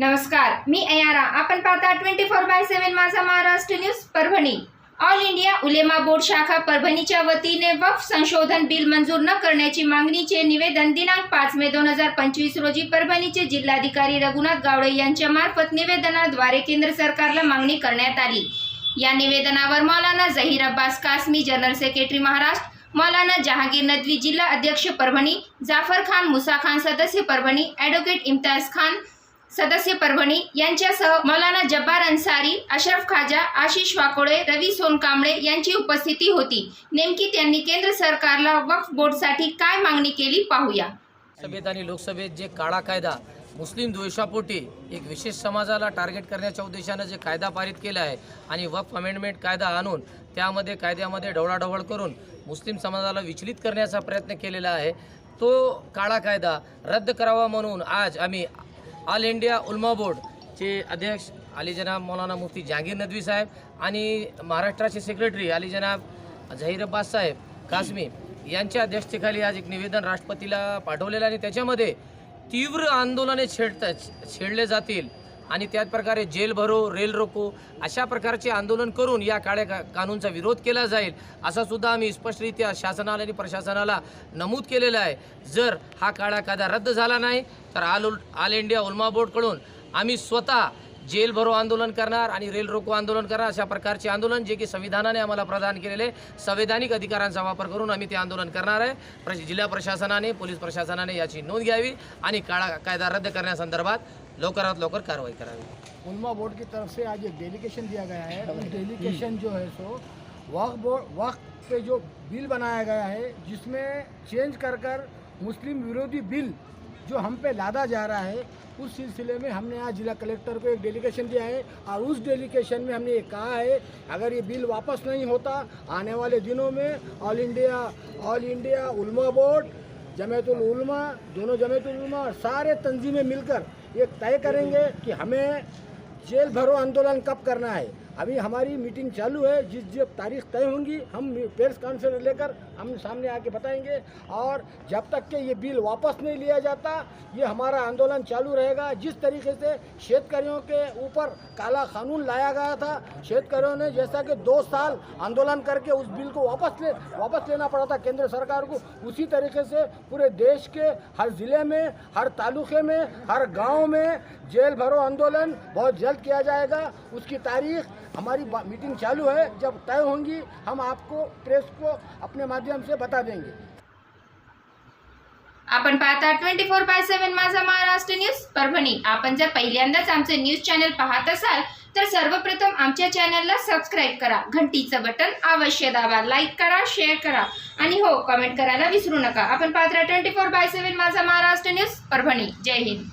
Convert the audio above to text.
नमस्कार मी अयारा. आपण पाहता ट्वेंटी फोर बाय सेव्हन माझा Maharashtra news Parbhani. All India Ulema board शाखा परभणीच्या वतीने वक्फ संशोधन बिल मंजूर न करण्याची मागणीचे निवेदन दिनांक पाच मे दोन हजार पंचवीस रोजी परभणीचे जिल्हाधिकारी रघुनाथ गावडे यांच्या मार्फत निवेदनाद्वारे केंद्र सरकारला मागणी करण्यात आली. या निवेदनावर मौलाना झहीर अब्बास कासमी जनरल सेक्रेटरी महाराष्ट्र मौलाना जहांगीर नदवी जिल्हा अध्यक्ष परभणी जाफर खान मुसा खान सदस्य परभणी ॲडव्होकेट इम्तियाज खान सदस्य परभणी यांच्यासह मौलाना जब्बार अन्सारी अशरफ खाजा आशिष वाकोळे रवी सोनकांबळे यांची उपस्थिती होती. नेमकी त्यांनी केंद्र सरकारला वक्फ बोर्डसाठी काय मागणी केली पाहूया. सभेत आणि लोकसभेत जे काळा कायदा मुस्लिम द्वेषापोटी एक विशेष समाजाला टार्गेट करण्याच्या उद्देशानं जे कायदा पारित केला आहे आणि वक्फ अमेंडमेंट कायदा आणून त्यामध्ये कायद्यामध्ये ढवळाढवळ करून मुस्लिम समाजाला विचलित करण्याचा प्रयत्न केलेला आहे तो काळा कायदा रद्द करावा म्हणून आज आम्ही ऑल इंडिया उल्मा बोर्डचे अध्यक्ष अली जनाब मौलाना मुफ्ती जहांगीर नदवी साहेब आणि महाराष्ट्राचे सेक्रेटरी अली जनाब झहीर अब्बास साहेब कासमी यांच्या अध्यक्षतेखाली आज एक निवेदन राष्ट्रपतीला पाठवलेलं आणि त्याच्यामध्ये तीव्र आंदोलने छेडत छेडले जातील. आणि त्याच प्रकारे जेल भरो रेल रोको अशा प्रकारचे आंदोलन करून या काळ्या का कानूनचा विरोध केला जाईल असा सुद्धा आम्ही स्पष्टरित्या शासनाला आणि प्रशासनाला नमूद केलेलं आहे. जर हा काळा कायदा रद्द झाला नाही तर ऑल उल ऑल इंडिया उल्मा बोर्डकडून आम्ही स्वतः जेल भरो आंदोलन करणार आणि रेल रोको आंदोलन करणार अशा प्रकारचे आंदोलन जे की संविधानाने आम्हाला प्रदान केलेले संवैधानिक अधिकारांचा वापर करून आम्ही ते आंदोलन करणार आहे. प्र जिल्हा प्रशासनाने पोलीस प्रशासनाने याची नोंद घ्यावी आणि काळा कायदा रद्द करण्यासंदर्भात लवकरात लवकर कारवाई करावी. उलमा बोर्ड की तरफ़ से आज एक डेलीकेशन दिया गया है। उस डेलीकेशन जो है सो, वक्फ बोर्ड, वक्फ पे जो बिल बनाया गया है, जिसमें चेंज कर कर मुस्लिम विरोधी बिल जो हम पे लादा जा रहा है, उस सिलसिले में हमने आज जिला कलेक्टर को एक डेलीकेशन दिया है और उस डेलीकेशन में हमने ये कहा है, अगर ये बिल वापस नहीं होता, आने वाले दिनों में all India all India Ulama board, Jamiatul दोनों जमयतुल और सारे तंजीमें मिलकर ये तय करेंगे कि हमें जेल भरो आंदोलन कब करना है। अभी हमारी मीटिंग चालू है, जिस जब तारीख तय होंगी, हम प्रेस कॉन्फ्रेंस लेकर हम सामने आके बताएँगे। और जब तक के ये बिल वापस नहीं लिया जाता, ये हमारा आंदोलन चालू रहेगा। जिस तरीके से शेतकरियों के ऊपर काला कानून लाया गया था, शेतकरियों ने जैसा कि दो साल आंदोलन करके उस बिल को वापस ले, वापस लेना पड़ा था केंद्र सरकार को, उसी तरीके से पूरे देश के हर ज़िले में, हर तालुके में, हर गाँव में जेल भरो आंदोलन बहुत जल्द किया जाएगा। उसकी तारीख हमारी मीटिंग चालू है। जब तय होंगी हम आपको प्रेस को अपने माध्यम से बता देंगे। आपण पाहता ट्वेंटी फोर बाय सेव्हन माझा महाराष्ट्र न्यूज परभणी आपण जर पहिल्यांदाच आमचे न्यूज चॅनल पाहत असाल तर सर्वप्रथम आमच्या चॅनलला सबस्क्राईब करा. घंटीचं बटन अवश्य दाबा. लाईक करा शेअर करा. आणि हो कमेंट करायला विसरू नका. आपण पाहता ट्वेंटी फोर बाय सेव्हन माझा महाराष्ट्र न्यूज परभणी जय हिंद.